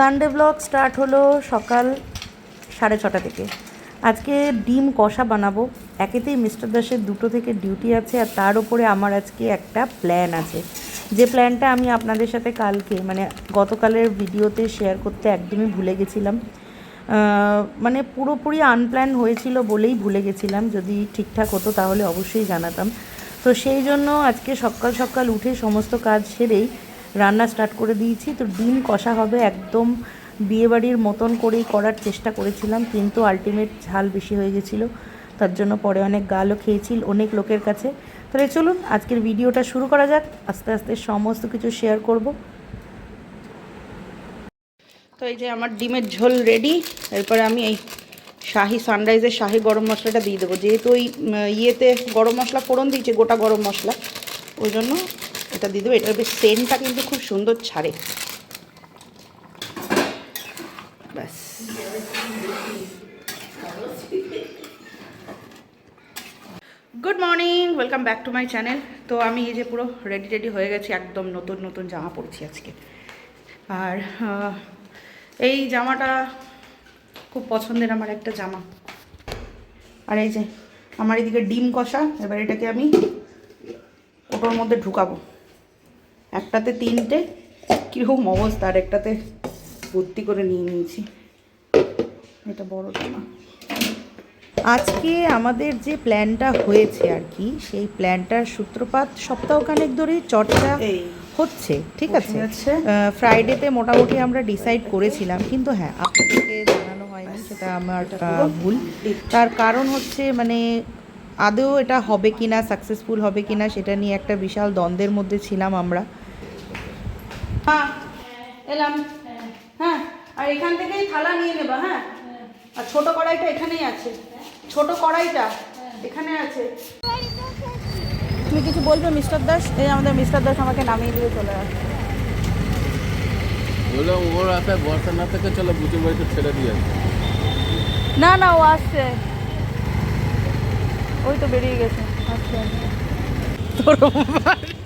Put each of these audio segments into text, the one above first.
Sunday blog start হলো সকাল সাড়ে ছটা থেকে। আজকে ডিম কষা বানাবো। একেতেই মিস্টার দাসের দুটো থেকে ডিউটি আছে আর তার উপরে আমার আজকে একটা প্ল্যান আছে। যে প্ল্যানটা আমি আপনাদের সাথে কালকে মানে গতকালের ভিডিওতে শেয়ার করতে একদমই ভুলে গেছিলাম। মানে পুরোপুরি আনপ্ল্যান হয়েছিল বলেই ভুলে গেছিলাম। যদি ঠিকঠাক হতো তাহলে অবশ্যই জানাতাম। তো সেই জন্য আজকে সকাল সকাল উঠে সমস্ত কাজ সেরেই রান্না স্টার্ট করে দিয়েছি। তো ডিম কষা হবে একদম বিয়েবাড়ির মতন করেই করার চেষ্টা করেছিলাম, কিন্তু আলটিমেট ঝাল বেশি হয়ে গেছিল। তার জন্য পরে অনেক গালও খেয়েছি অনেক লোকের কাছে। তাহলে চলুন আজকের ভিডিওটা শুরু করা যাক। আস্তে আস্তে সমস্ত কিছু শেয়ার করব। তো এই যে আমার ডিমের ঝোল রেডি এরপরে আমি এই শাহি সানরাইজের শাহি গরম মশলাটা দিয়ে দেবো। যেহেতু ওই ইয়েতে গরম মশলা ফোড়ন দিয়েছে, গোটা গরম মশলা, ওই জন্য এটা দিয়ে দেবো। এটার বেশ সেন্টটা কিন্তু খুব সুন্দর ছাড়ে। ব্যাস। Good morning welcome back to my channel তো আমি এই যে পুরো রেডি রেডি হয়ে গেছি, একদম নতুন নতুন জামা পরছি আজকে। আর এই জামাটা খুব পছন্দের আমার একটা জামা। আর এই যে আমার এদিকে ডিম কষা, এবার এটাকে আমি ওটার মধ্যে ঢুকাবো। একটাতে তিনটে কীরকম অবস্থা? আর একটাতে ভর্তি করে নিয়ে নিয়েছি। এটা বড় জামা আজকে আমাদের যে প্ল্যানটা হয়েছে আর কি সেই প্ল্যানটার সূত্রপাত সপ্তাহখানেক ধরেই চর্চা হচ্ছে ঠিক আছে? ফ্রাইডেতে মোটামুটি আমরা ডিসাইড করেছিলাম কিন্তু হ্যাঁ আপনাদেরকে জানানো হয়নি সেটা আমার ভুল। তার কারণ হচ্ছে মানে আদৌ এটা হবে কিনা সাকসেসফুল হবে কিনা সেটা নিয়ে একটা বিশাল দ্বন্দ্বের মধ্যে ছিলাম আমরা। এলাম। হ্যাঁ আর এখান থেকেই থালা নিয়ে নেবা হ্যাঁ? আর ছোট কড়াইটা এখানেই আছে। ছোট কড়াইটা এখানে আছে। তুমি কিছু বলবে মিস্টার দাস? এই আমাদের মিস্টার দাস আমাকে নামিয়ে দিয়ে চলে আসে। বললাম ওর আশায় বর্ষা না থেকে চলো বুচুর বাড়িতে ছেড়ে দিয়ে না না ও আসছে। ওই তো বেরিয়ে গেছে। আসছে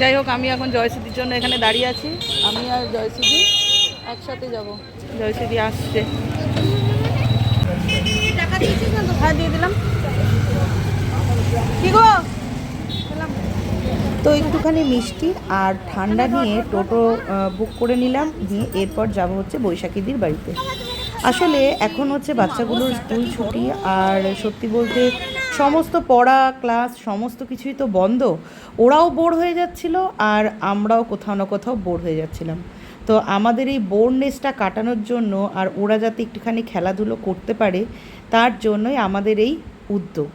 যাই হোক, আমি এখন জয়সিদির জন্য এখানে দাঁড়িয়ে আছি। আমি আর জয়সিদি একসাথে যাব। জয়সিদি আসছে। হ্যাঁ তো একটুখানি মিষ্টি আর ঠান্ডা নিয়ে টোটো বুক করে নিলাম, নিয়ে এরপর যাব হচ্ছে বৈশাখীদির বাড়িতে। আসলে এখন হচ্ছে বাচ্চাগুলোর স্কুল ছুটি, আর সত্যি বলতে সমস্ত পড়া, ক্লাস, সমস্ত কিছুই তো বন্ধ। ওরাও বোর হয়ে যাচ্ছিল আর আমরাও কোথাও না কোথাও বোর হয়ে যাচ্ছিলাম। তো আমাদের এই বোরনেসটা কাটানোর জন্য আর ওরা যাতে একটুখানি খেলাধুলো করতে পারে, তার জন্যই আমাদের এই উদ্যোগ।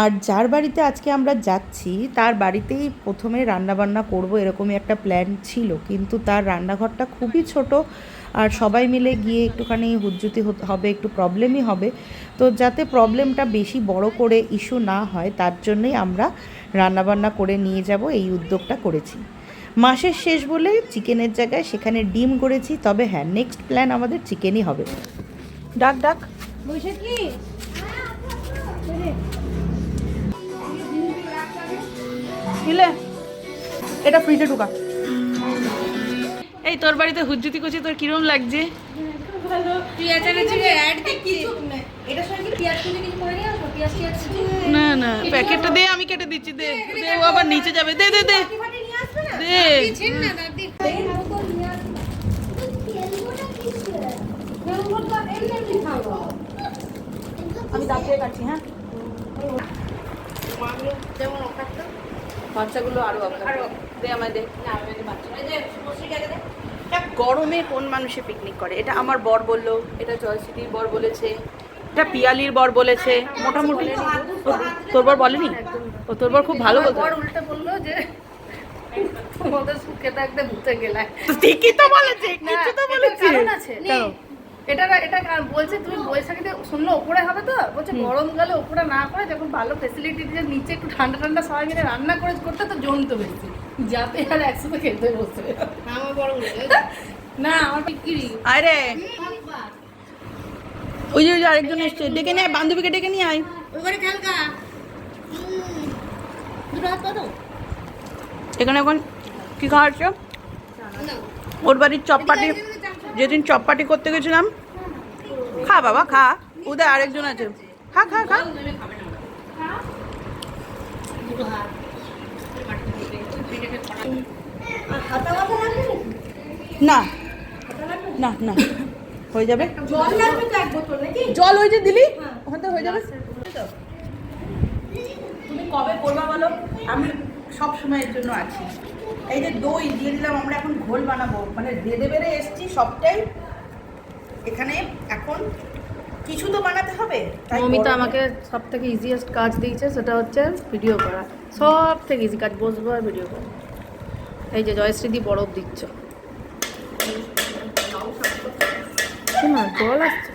আর যার বাড়িতে আজকে আমরা যাচ্ছি, তার বাড়িতেই প্রথমে রান্নাবান্না করব এরকমই একটা প্ল্যান ছিল। কিন্তু তার রান্নাঘরটা খুবই ছোট আর সবাই মিলে গিয়ে একটুখানি হুজ্জুতি হবে একটু প্রবলেমই হবে। তো যাতে প্রবলেমটা বেশি বড় করে ইস্যু না হয় তার জন্যই আমরা রান্নাবান্না করে নিয়ে যাব এই উদ্যোগটা করেছি। মাসের শেষ বলে চিকেনের জায়গায় সেখানে ডিম করেছি তবে হ্যাঁ নেক্সট প্ল্যান আমাদের চিকেনই হবে। ডাক ডাক। দিলে এটা ফ্রিজে ঢুকা। এই, তোর বাড়িতে হুজ্জুতি করছি তোর কিরম লাগছে? না না, প্যাকেটটা দে, আমি কেটে দিচ্ছি, দে দে, ও আবার নিচে যাবে, দে দে দে। দে। আমি দাঁত দিয়ে কাটছি হ্যাঁ আরও আমায় দে এটা গরমে কোন মানুষে পিকনিক করে? এটা আমার বর বলল এটা জয়শ্রীর বর বলেছে এটা পিয়ালির বর বলেছে মোটামুটি। তোর বর বলেনি? ও তোর বর খুব ভালো বলতো। উল্টে বলল যে তোমাদের সুখে থাকতে ভূতে গেলায়। তো ঠিকই তো বলেছে কিছু তো বলেছে? এটা এটা বলছে তুমি বৈশাখীতে শুনলে ওপরে হবে তো? বলছে গরমকালে ওপরে না করে যখন ভালো ফেসিলিটি দিয়ে নিচে একটু ঠান্ডা ঠান্ডা সবাই মিলে রান্না করে করতে তো জমতো বেশি। যাতে আর একসাথে খেতে বসে। আমার বড় না আমার বিক্রি আরে। ওই যে ওই যে আরেকজন এসছে। ডেকে নিয়ে বান্ধবীকে ডেকে নিয়ে আয়। ওখানে খেলকা দুটো হাত পাতো এখানে এখন কি খাওয়া হচ্ছে ওর বাড়ির চপপাটি যেদিন চপাটি করতে গেছিলাম খা বাবা খা। ওদের আরেকজন আছে। খা খা খা। না। না না। হয়ে যাবে। জল ওই যে দিলি? ওখান থেকে হয়ে যাবে। তুমি কবে করবা বলো? আমি সব সময়ের জন্য আছি। এই যে দই দিয়ে দিলাম আমরা এখন ঘোল বানাবো। মানে বেড়ে বেড়ে এসছি সবটাই। এখানে এখন কিছু তো বানাতে হবে মমিতা আমাকে সব থেকে ইজিয়েস্ট কাজ দিয়েছে সেটা হচ্ছে ভিডিও করা। সব থেকে ইজি কাজ বসবো আর ভিডিও করা এই যে জয়শ্রীদি বরফ দিচ্ছ। না জল আসছে।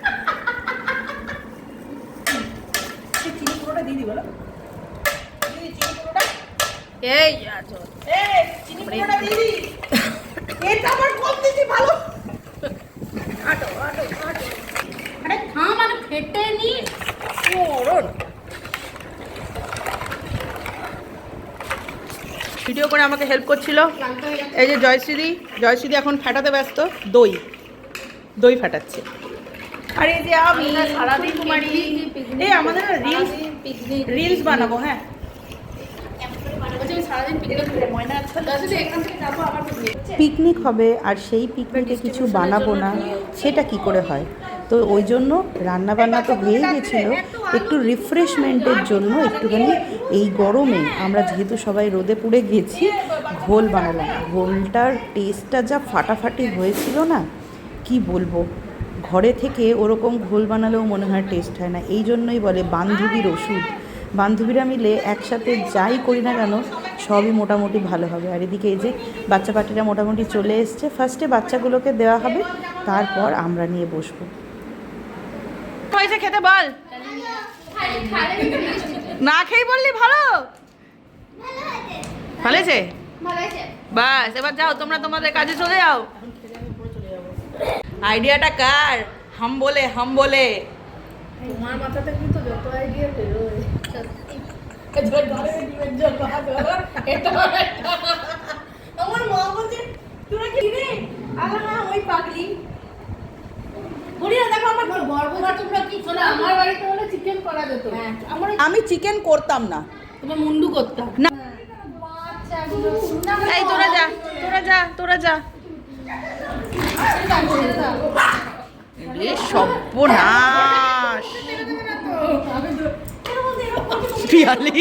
এই চিনি পুরোটা দিয়ে দিই বলো দিদি, চিনি পুরোটা এই যা জল এই চিনি পুরোটা দিয়ে দিই এটা আমার কম দিছি ভালো আরে থাম আমি ফেটে নি মরণ ভিডিও করে আমাকে হেল্প করছিল। এই যে জয়শ্রী জয়শ্রী এখন ফাটাতে ব্যস্ত, দই। দই ফাটাচ্ছে। আর এই যে আমি সারাদিন কুমারী এই আমাদের রিলস রিলস বানাবো হ্যাঁ। পিকনিক হবে আর সেই পিকনিকে কিছু বানাবো না, সেটা কি করে হয়? তো ওই জন্য রান্নাবান্না তো হয়ে গেছিল। একটু রিফ্রেশমেন্টের জন্য একটুখানি এই গরমে আমরা যেহেতু সবাই রোদে পুড়ে গেছি, ঘোল বানালাম। ঘোলটার টেস্টটা যা ফাটাফাটি হয়েছিল না, কি বলব? ঘরে থেকে ওরকম ঘোল বানালেও মনে হয় টেস্ট হয় না। এই জন্যই বলে বান্ধবীর ওষুধ। বান্ধবীরা মিলে একসাথে যাই করি না কেন, সবই মোটামুটি ভালো হবে। আর এদিকে এই যে বাচ্চা পাটিরা মোটামুটি চলে এসছে। ফার্স্টে বাচ্চাগুলোকে দেওয়া হবে, তারপর আমরা নিয়ে বসবো। হয়েছে খেতে বল। না খেয়ে বললি ভালো? ভালো হয়েছে বাস, এবার যাও, তোমরা তোমাদের কাজে চলে যাও। আইডিয়াটা কার? হাম বলে হাম বলে তোমার মাথা থেকে তো যত আইডিয়া বেরোয় আমার মা বলছে, তোরা কি রে? আল্লাহ, ওই পাগলি। আমি চিকেন করতাম না। তোমার মুন্ডু করতাম না। এই তোরা যা তোরা যা তোরা যা। রে সর্বনাশ। পিয়ালি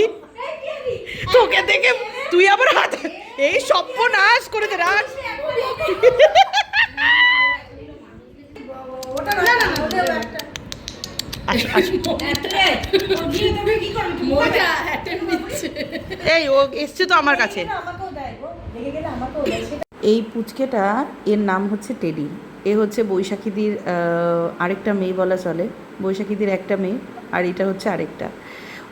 তোকে দেখে তুই আবার হাত এই সর্বনাশ করে দে রাখ আসো, আসো। মজা অ্যাটেম্প নিচ্ছে এই, ও এসছে তো আমার কাছে। এই পুচকেটা, এর নাম হচ্ছে টেডি। এ হচ্ছে বৈশাখীদির আরেকটা মেয়ে বলা চলে। বৈশাখীদির একটা মেয়ে, আর এটা হচ্ছে আরেকটা।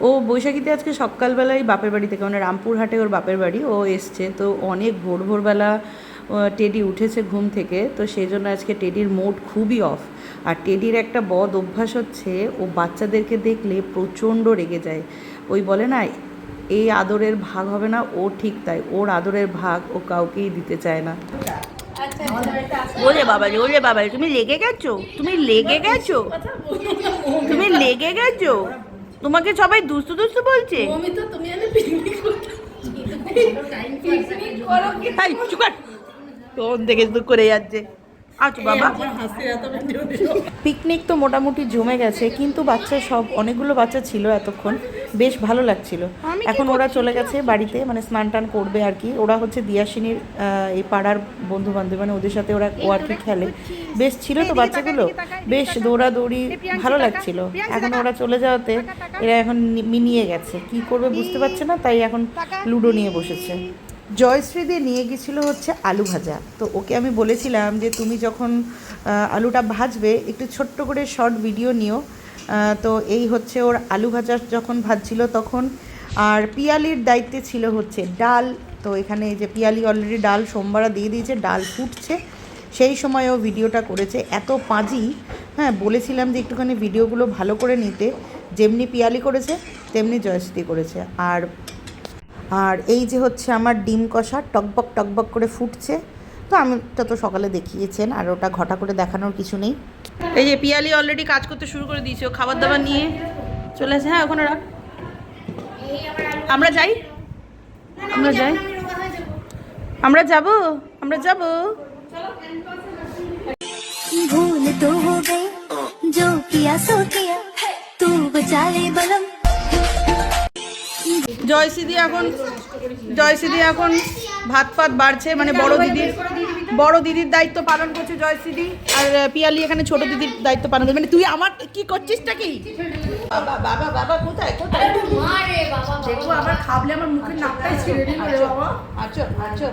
ও বৈশাখীতে আজকে সকালবেলায় বাপের বাড়ি থেকে মানে রামপুরহাটে ওর বাপের বাড়ি, ও এসছে। তো অনেক ভোর ভোরবেলা টেডি উঠেছে ঘুম থেকে তো সেই জন্য আজকে টেডির মোড খুবই অফ আর টেডির একটা বদ অভ্যাস হচ্ছে ও বাচ্চাদেরকে দেখলে প্রচণ্ড রেগে যায়। ওই বলে না এই আদরের ভাগ হবে না ও ঠিক তাই ওর আদরের ভাগ ও কাউকেই দিতে চায় না। ওরে বাবা রে ওরে বাবা রে, তুমি লেগে গেছো? তুমি লেগে গেছো? তুমি লেগে গেছো? তোমাকে সবাই দুস্তু দুস্তু বলছে? মমিতা তুমি আমি পিকনিক করতে পিকনিক করো কি কোন থেকে শুধু করে যাচ্ছে। আচ্ছা বাবা। পিকনিক তো মোটামুটি জমে গেছে কিন্তু বাচ্চা সব অনেকগুলো বাচ্চা ছিল এতক্ষণ। বেশ ভালো লাগছিল। এখন ওরা চলে গেছে বাড়িতে মানে স্নান টান করবে আর কি। ওরা হচ্ছে দিয়াসিনীর এই পাড়ার বন্ধু বান্ধব মানে ওদের সাথে ওরা ও আর কি খেলে। বেশ ছিল তো বাচ্চাগুলো। বেশ দৌড়াদৌড়ি ভালো লাগছিল। এখন ওরা চলে যাওয়াতে এরা এখন মিনিয়ে গেছে। কি করবে বুঝতে পারছে না তাই এখন লুডো নিয়ে বসেছে। জয়শ্রীদের নিয়ে গেছিল হচ্ছে আলু ভাজা। তো ওকে আমি বলেছিলাম যে তুমি যখন আলুটা ভাজবে, একটু ছোট্ট করে শর্ট ভিডিও নিও। তো এই হচ্ছে ওর আলু ভাজা যখন ভাজছিল তখন। আর পিয়ালির দায়িত্বে ছিল হচ্ছে ডাল। তো এখানে যে পিয়ালি অলরেডি ডাল সোমবারা দিয়ে দিয়েছে, ডাল ফুটছে। সেই সময় ও ভিডিওটা করেছে। এত পাঁজি হ্যাঁ বলেছিলাম যে একটুখানি ভিডিওগুলো ভালো করে নিতে। যেমনি পিয়ালি করেছে, তেমনি জয়শ্রী করেছে। আর আর এই যে হচ্ছে আমার ডিম কষা টকবক টকবক করে ফুটছে তো আমি তো তো সকালে দেখিয়েছেন আর ওটা ঘটা করে দেখানোর কিছু নেই এই যে পিয়ালি অলরেডি কাজ করতে শুরু করে দিয়েছে ও খাবার দাবার নিয়ে চলে আসে হ্যাঁ ওখানে রাখ আমরা যাই আমরা যাই আমরা যাব আমরা যাব भूल तो हो गई जो किया सो किया तू बचा ले बलम জয়সিদি এখন জয়সিদি এখন ভাত ফাত বাড়ছে। মানে বড় দিদির বড় দিদির দায়িত্ব পালন করছে জয়সিদি আর পিয়ালি এখানে ছোট দিদির দায়িত্ব পালন করছে। মানে তুই আমার, কি করছিসটা কি? বাবা বাবা বাবা, কোথায় কোথায়? দেখব আবার খাবলে আমার মুখের নাকটাই ছিঁড়ে রে বাবা। আচ্ছা আচ্ছা।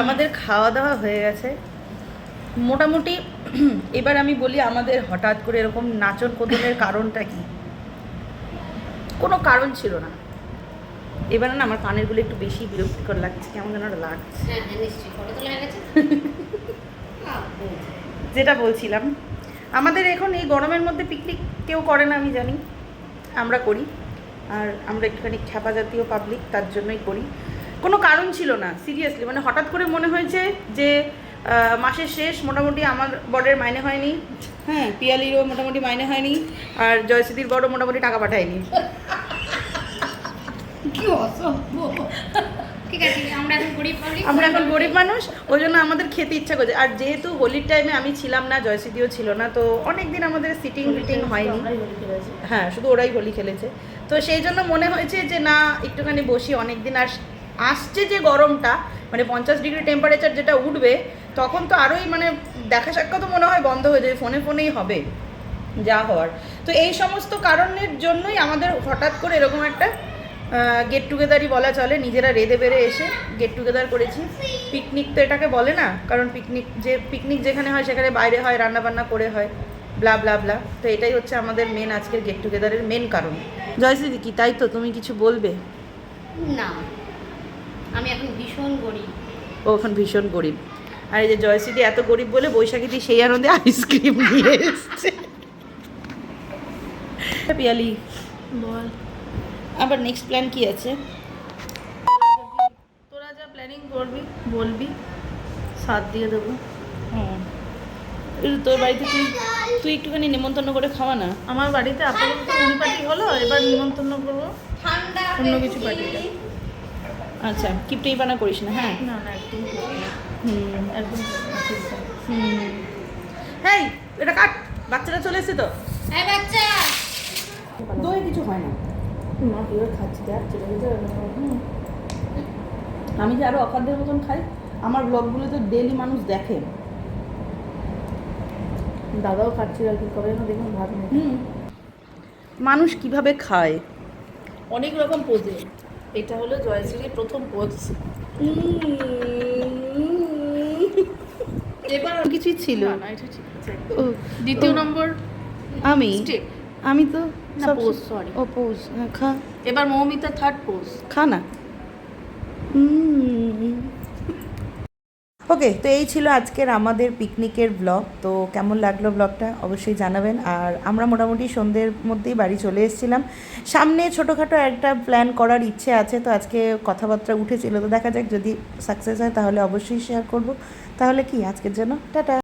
আমাদের খাওয়া দাওয়া হয়ে গেছে। মোটামুটি এবার আমি বলি আমাদের হঠাৎ করে এরকম নাচন কোদনের কারণটা কি? কোনো কারণ ছিল না। এবার না আমার কানেরগুলো একটু বেশি বিরক্তিকর লাগছে কেমন যেন লাগছে। যেটা বলছিলাম আমাদের এখন এই গরমের মধ্যে পিকনিক কেউ করে না আমি জানি। আমরা করি আর আমরা একটুখানি খ্যাপা জাতীয় পাবলিক তার জন্যই করি। কোনো কারণ ছিল না সিরিয়াসলি মানে হঠাৎ করে মনে হয়েছে যে মাসের শেষ মোটামুটি আমার বরের মাইনে হয়নি। হ্যাঁ পিয়ালিরও মোটামুটি মাইনে হয়নি আর জয়সিদির বড় মোটামুটি টাকা পাঠায়নি। কি অসভ্য। আমরা এখন গরিব মানুষ। ওই জন্য আমাদের খেতে ইচ্ছা করছে। আর যেহেতু হোলির টাইমে আমি ছিলাম না জয়সিদিও ছিল না তো অনেক দিন আমাদের সিটিং ফিটিং হয়নি। হ্যাঁ শুধু ওরাই হোলি খেলেছে। তো সেই জন্য মনে হয়েছে যে না একটুখানি বসি অনেক দিন আর আসছে যে গরমটা মানে পঞ্চাশ ডিগ্রি টেম্পারেচার যেটা উঠবে তখন তো আরোই মানে দেখা সাক্ষাৎ মনে হয় বন্ধ হয়ে যাবে ফোনে ফোনেই হবে যা হওয়ার। তো এই সমস্ত কারণের জন্যই আমাদের হঠাৎ করে এরকম একটা গেট টুগেদারই বলা চলে নিজেরা রেদে বেড়ে এসে গেট টুগেদার করেছি। পিকনিক তো এটাকে বলে না কারণ পিকনিক যে পিকনিক যেখানে হয় সেখানে বাইরে হয় রান্না বান্না করে হয় ব্লা ব্লা ব্লা তো এটাই হচ্ছে আমাদের মেন আজকের গেট টুগেদারের মেন কারণ। জয়শ্রী কি তাই তো? তুমি কিছু বলবে? না। আমি এখন ভীষণ গরিব। ও এখন ভীষণ গরিব। আর এই যে জয়শ্রী এত গরিব বলে বৈশাখীদি সেই আনন্দে আইসক্রিম নিয়ে এসছে। পিয়ালি বল। আবার নেক্সট প্ল্যান কি আছে? তোরা যা প্ল্যানিং করবি বলবি সাথ দিয়ে দেবো। হুম। তোর বাড়িতে তুই তুই একটুখানি নেমন্তন্ন করে খাওয়া না? আমার বাড়িতে আপাতত পরিপাটি হলো এবার নিমন্ত্রণ করব। ঠান্ডা অন্য কিছু পাঠিয়ে দে। আচ্ছা কিপটেই বানা করিস না হ্যাঁ? না না একদম একদম ঠিক। আছে। হুম হেই এটা কাট বাচ্চারা চলে এসেছে তো। হ্যাঁ বাচ্চা। দই কিছু হয় না। মা কীভাবে খাচ্ছি দেখ চলে গেছে হুম। আমি যে আরও অখাদ্যের মতন খাই আমার ব্লগগুলো তো ডেলি মানুষ দেখে। দাদাও খাচ্ছিল আর কি কবে যেন দেখুন ভাত হুম। মানুষ কীভাবে খায়? অনেক রকম পোজে এটা হলো জয়শ্রীর প্রথম পোজ এবার কিছুই ছিল না না। এটা ঠিক আছে ও দ্বিতীয় নম্বর আমি? আমি তো না. ও পোজ খা। এবার মৌমিতা থার্ড পোজ খা না। ওকে তো এই ছিল আজকের আমাদের পিকনিকের ব্লগ তো কেমন লাগল ব্লগটা অবশ্যই জানাবেন। আর আমরা মোটামুটি সন্ধ্যের মধ্যেই বাড়ি চলে এসেছিলাম। সামনে ছোটোখাটো একটা প্ল্যান করার ইচ্ছে আছে তো আজকে কথাবার্তা উঠেছিল। তো দেখা যাক যদি সাকসেস হয় তাহলে অবশ্যই শেয়ার করব। তাহলে কি আজকের জন্য? টাটা।